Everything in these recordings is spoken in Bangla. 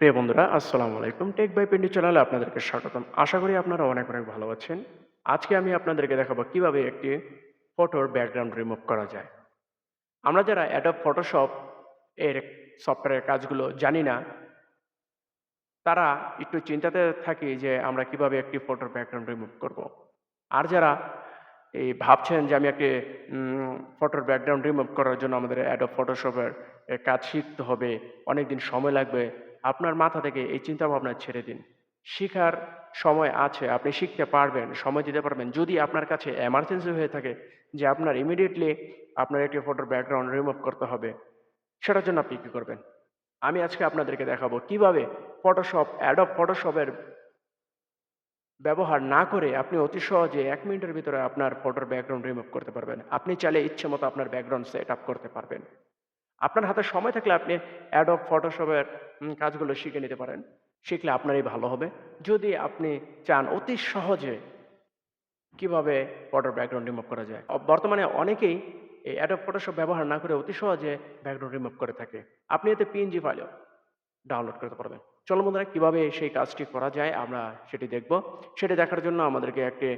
প্রিয় বন্ধুরা, আসসালামু আলাইকুম। টেক বাই পিন্ডি চ্যানেলে আপনাদেরকে স্বাগতম। আশা করি আপনারা অনেক অনেক ভালো আছেন। আজকে আমি আপনাদেরকে দেখাবো কীভাবে একটি ফটোর ব্যাকগ্রাউন্ড রিমুভ করা যায়। আমরা যারা অ্যাডব ফটোশপ এর সফটওয়্যারের কাজগুলো জানি না, তারা একটু চিন্তাতে থাকি যে আমরা কীভাবে একটি ফটোর ব্যাকগ্রাউন্ড রিমুভ করব। আর যারা এই ভাবছেন যে আমি একটি ফটোর ব্যাকগ্রাউন্ড রিমুভ করার জন্য আমাদের অ্যাডব ফটোশপের কাজ শিখতে হবে অনেক দিন সময় লাগবে আপনার মাথা থেকে এই চিন্তা ভাবনা ছেড়ে দিন। শিখার সময় আছে, আপনি শিখতে পারবেন, সময় দিতে পারবেন। যদি আপনার কাছে এমার্জেন্সি হয়ে থাকে যে আপনার ইমিডিয়েটলি আপনার একটি ফটোর ব্যাকগ্রাউন্ড রিমুভ করতে হবে, সেটার জন্য আপনি কী করবেন? আমি আজকে আপনাদেরকে দেখাবো কীভাবে ফটোশপ অ্যাডব ফটোশপের ব্যবহার না করে আপনি অতি সহজে এক মিনিটের ভিতরে আপনার ফটোর ব্যাকগ্রাউন্ড রিমুভ করতে পারবেন। আপনি চাইলে ইচ্ছে মতো আপনার ব্যাকগ্রাউন্ড সেট আপ করতে পারবেন। আপনার হাতে সময় থাকলে আপনি অ্যাডব ফটোশপের কাজগুলো শিখে নিতে পারেন। শিখলে আপনারই ভালো হবে। যদি আপনি চান অতি সহজে কীভাবে ফটোর ব্যাকগ্রাউন্ড রিমুভ করা যায়। বর্তমানে অনেকেই এই অ্যাডব ফটোশপ ব্যবহার না করে অতি সহজে ব্যাকগ্রাউন্ড রিমুভ করে থাকে। আপনি এতে পিএনজি ফাইলও ডাউনলোড করতে পারবেন। চলো বন্ধুরা, কীভাবে সেই কাজটি করা যায় আমরা সেটি দেখব। সেটি দেখার জন্য আমাদেরকে একটি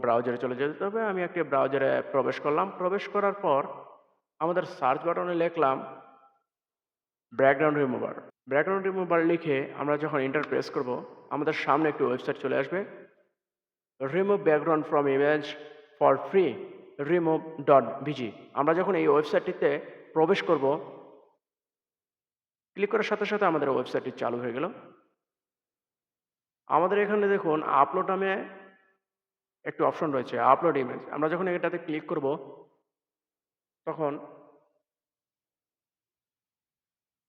ব্রাউজারে চলে যেতে হবে। আমি একটি ব্রাউজারে প্রবেশ করলাম। প্রবেশ করার পর আমাদের সার্চ বাটনে লিখলাম ব্যাকগ্রাউন্ড রিমুভার ব্যাকগ্রাউন্ড রিমুভার লিখে আমরা যখন ইন্টার প্রেস করব, আমাদের সামনে একটি ওয়েবসাইট চলে আসবে remove background from image for free remove dot BG আমরা যখন এই ওয়েবসাইটটিতে প্রবেশ করব ক্লিক করার সাথে সাথে আমাদের ওয়েবসাইটটি চালু হয়ে গেল। আমাদের এখানে দেখুন আপলোড নামে একটি অপশন রয়েছে আপলোড ইমেজ আমরা যখন এটাতে ক্লিক করব তখন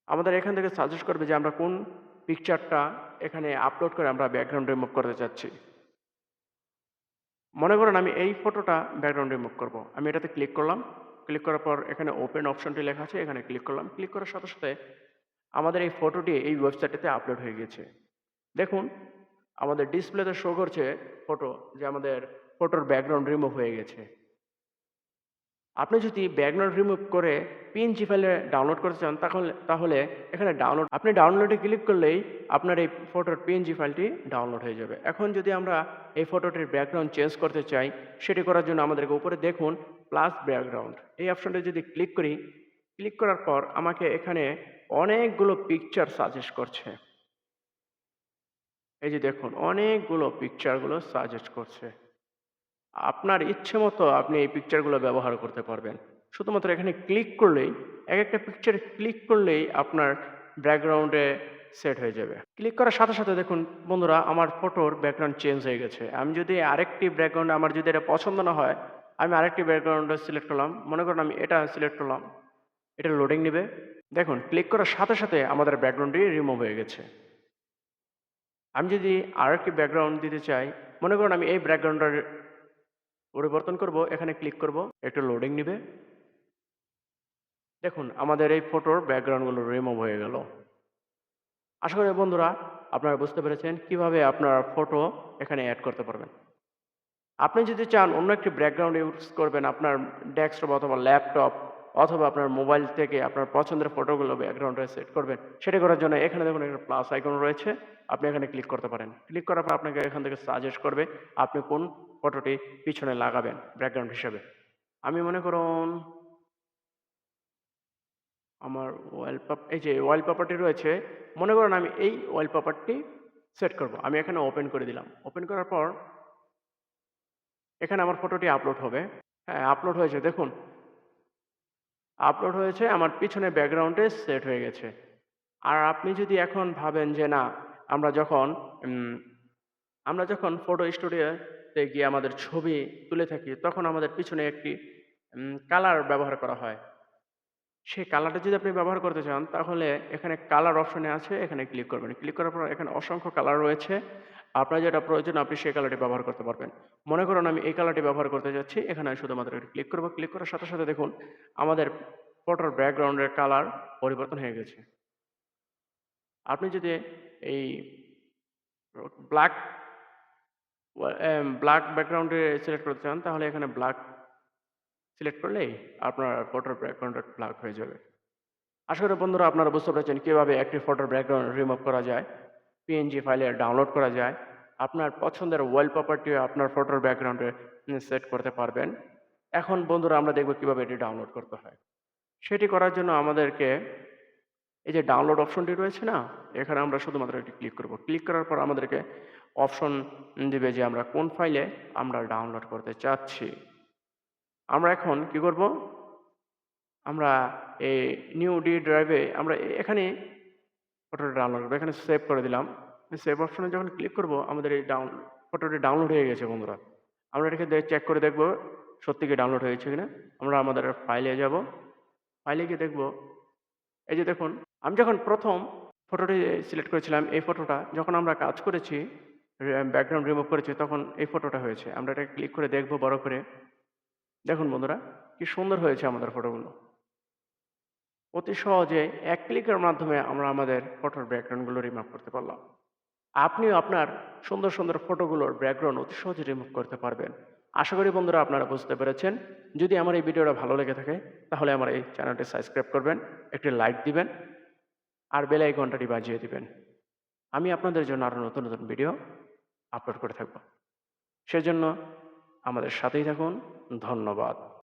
আমাদের এখান থেকে সাজেস্ট করবে যে আমরা কোন পিকচারটা এখানে আপলোড করে আমরা ব্যাকগ্রাউন্ড রিমুভ করতে চাচ্ছি। মনে করেন আমি এই ফটোটা ব্যাকগ্রাউন্ড রিমুভ করব। আমি এটাতে ক্লিক করলাম। ক্লিক করার পর এখানে ওপেন অপশনটি লেখা আছে, এখানে ক্লিক করলাম। ক্লিক করার সাথে সাথে আমাদের এই ফটোটি এই ওয়েবসাইটটিতে আপলোড হয়ে গেছে দেখুন, আমাদের ডিসপ্লেতে শো করছে ফটো যে আমাদের ফটোর ব্যাকগ্রাউন্ড রিমুভ হয়ে গেছে। আপনি যদি ব্যাকগ্রাউন্ড রিমুভ করে পিএনজি ফাইলে ডাউনলোড করতে চান, তাহলে তাহলে এখানে ডাউনলোড আপনি ডাউনলোডে ক্লিক করলেই আপনার এই ফটোর পিএনজি ফাইলটি ডাউনলোড হয়ে যাবে। এখন যদি আমরা এই ফটোটির ব্যাকগ্রাউন্ড চেঞ্জ করতে চাই, সেটি করার জন্য আমাদেরকে উপরে দেখুন প্লাস ব্যাকগ্রাউন্ড এই অপশনটা যদি ক্লিক করি ক্লিক করার পর আমাকে এখানে অনেকগুলো পিকচার সাজেস্ট করছে। এই যে দেখুন, অনেকগুলো পিকচারগুলো সাজেস্ট করছে। আপনার ইচ্ছে মতো আপনি এই পিকচারগুলো ব্যবহার করতে পারবেন। শুধুমাত্র এখানে ক্লিক করলেই, এক একটা পিকচার ক্লিক করলেই আপনার ব্যাকগ্রাউন্ডে সেট হয়ে যাবে। ক্লিক করার সাথে সাথে দেখুন, বন্ধুরা, আমার ফটোর ব্যাকগ্রাউন্ড চেঞ্জ হয়ে গেছে। আমি যদি আরেকটি ব্যাকগ্রাউন্ড আমার যদি এটা পছন্দ না হয়, আমি আরেকটি ব্যাকগ্রাউন্ড সিলেক্ট করলাম। মনে করুন আমি এটা সিলেক্ট করলাম। এটা লোডিং নেবে। দেখুন ক্লিক করার সাথে সাথে আমাদের ব্যাকগ্রাউন্ডটি রিমুভ হয়ে গেছে। আমি যদি আরেকটি ব্যাকগ্রাউন্ড দিতে চাই, মনে করুন আমি এই ব্যাকগ্রাউন্ডের পরিবর্তন করব, এখানে ক্লিক করব, একটু লোডিং নেবে। দেখুন, আমাদের এই ফটোর ব্যাকগ্রাউন্ডগুলো রিমুভ হয়ে গেল। আশা করি বন্ধুরা আপনারা বুঝতে পেরেছেন কীভাবে আপনার ফটো এখানে অ্যাড করতে পারবেন। আপনি যদি চান অন্য একটি ব্যাকগ্রাউন্ড ইউজ করবেন আপনার ডেস্কটপ অথবা ল্যাপটপ অথবা আপনার মোবাইল থেকে আপনার পছন্দের ফটোগুলো ব্যাকগ্রাউন্ডে সেট করবেন, সেটা করার জন্য এখানে দেখুন একটা প্লাস আইকন রয়েছে। আপনি এখানে ক্লিক করতে পারেন। ক্লিক করার পর আপনাকে এখান থেকে সাজেস্ট করবে আপনি কোন ফটোটি পিছনে লাগাবেন ব্যাকগ্রাউন্ড হিসেবে। আমি মনে করুন, আমার ওয়ালপেপার এই যে ওয়ালপেপারটি রয়েছে, মনে করুন আমি এই ওয়ালপেপারটি সেট করব। আমি এখানে ওপেন করে দিলাম। ওপেন করার পর, এখানে আমার ফটোটি আপলোড হবে। হ্যাঁ আপলোড হয়েছে, দেখুন। আপলোড হয়েছে, আমার পিছনে ব্যাকগ্রাউন্ডে সেট হয়ে গেছে। আর আপনি যদি এখন ভাবেন যে না, আমরা যখন আমরা যখন ফটো স্টুডিওতে গিয়ে আমাদের ছবি তুলে থাকি, তখন আমাদের পিছনে একটি কালার ব্যবহার করা হয়। সেই কালারটা যদি আপনি ব্যবহার করতে চান, তাহলে এখানে কালার অপশনে আছে, এখানে ক্লিক করবেন। ক্লিক করার পর এখানে অসংখ্য কালার রয়েছে। আপনার যেটা প্রয়োজন, আপনি সেই কালারটি ব্যবহার করতে পারবেন। মনে করুন আমি এই কালারটি ব্যবহার করতে যাচ্ছি, এখানে শুধুমাত্র ক্লিক করব। ক্লিক করার সাথে সাথে দেখুন, আমাদের ফটোর ব্যাকগ্রাউন্ডের কালার পরিবর্তন হয়ে গেছে। আপনি যদি এই ব্ল্যাক ব্ল্যাক ব্যাকগ্রাউন্ডে সিলেক্ট করতে চান, তাহলে এখানে ব্ল্যাক সিলেক্ট করলেই আপনার ফটোর ব্যাকগ্রাউন্ডটা ব্ল্যাক হয়ে যাবে। আশা করি বন্ধুরা আপনারা বুঝতে পারছেন কীভাবে একটি ফটোর ব্যাকগ্রাউন্ড রিমুভ করা যায় পিএনজি ফাইলে ডাউনলোড করা যায়, আপনার পছন্দের ওয়াল প্রপার্টি আপনার ফটোর ব্যাকগ্রাউন্ডে সেট করতে পারবেন। এখন বন্ধুরা আমরা দেখব কীভাবে এটি ডাউনলোড করতে হয়। সেটি করার জন্য আমাদেরকে এই যে ডাউনলোড অপশনটি রয়েছে না, এখানে আমরা শুধুমাত্র এটি ক্লিক করব। ক্লিক করার পর আমাদেরকে অপশন দিবে যে আমরা কোন ফাইলে আমরা ডাউনলোড করতে চাচ্ছি। আমরা এখন কি করব? আমরা এই নিউ ডি ড্রাইভে আমরা এখানে ফটোটা ডাউনলোড করব। এখানে সেভ করে দিলাম। সেভ অপশনে যখন ক্লিক করব, আমাদের এই ডাউন, ফটোটি ডাউনলোড হয়ে গেছে বন্ধুরা। আমরা এটাকে চেক করে দেখব সত্যি কি ডাউনলোড হয়েছে কিনা। আমরা আমাদের ফাইলে যাব। ফাইলে গিয়ে দেখব, এই যে দেখুন, আমি যখন প্রথম ফটোটি সিলেক্ট করেছিলাম, এই ফটোটা যখন আমরা কাজ করেছি ব্যাকগ্রাউন্ড রিমুভ করেছি, তখন এই ফটোটা হয়েছে। আমরা এটা ক্লিক করে দেখব, বড় করে। দেখুন বন্ধুরা, কি সুন্দর হয়েছে আমাদের ফটোগুলো অতি সহজে এক ক্লিকের মাধ্যমে আমরা আমাদের ফটোর ব্যাকগ্রাউন্ডগুলো রিমুভ করতে পারলাম। আপনিও আপনার সুন্দর সুন্দর ফটোগুলোর ব্যাকগ্রাউন্ড অতি সহজে রিমুভ করতে পারবেন। আশা করি বন্ধুরা আপনারা বুঝতে পেরেছেন। যদি আমার এই ভিডিওটা ভালো লেগে থাকে, তাহলে আমার এই চ্যানেলটি সাবস্ক্রাইব করবেন, একটি লাইক দিবেন, আর বেল আইকনটাটি বাজিয়ে দিবেন। আমি আপনাদের জন্য আরও নতুন নতুন ভিডিও আপলোড করে থাকব। সেজন্য আমাদের সাথেই থাকুন ধন্যবাদ।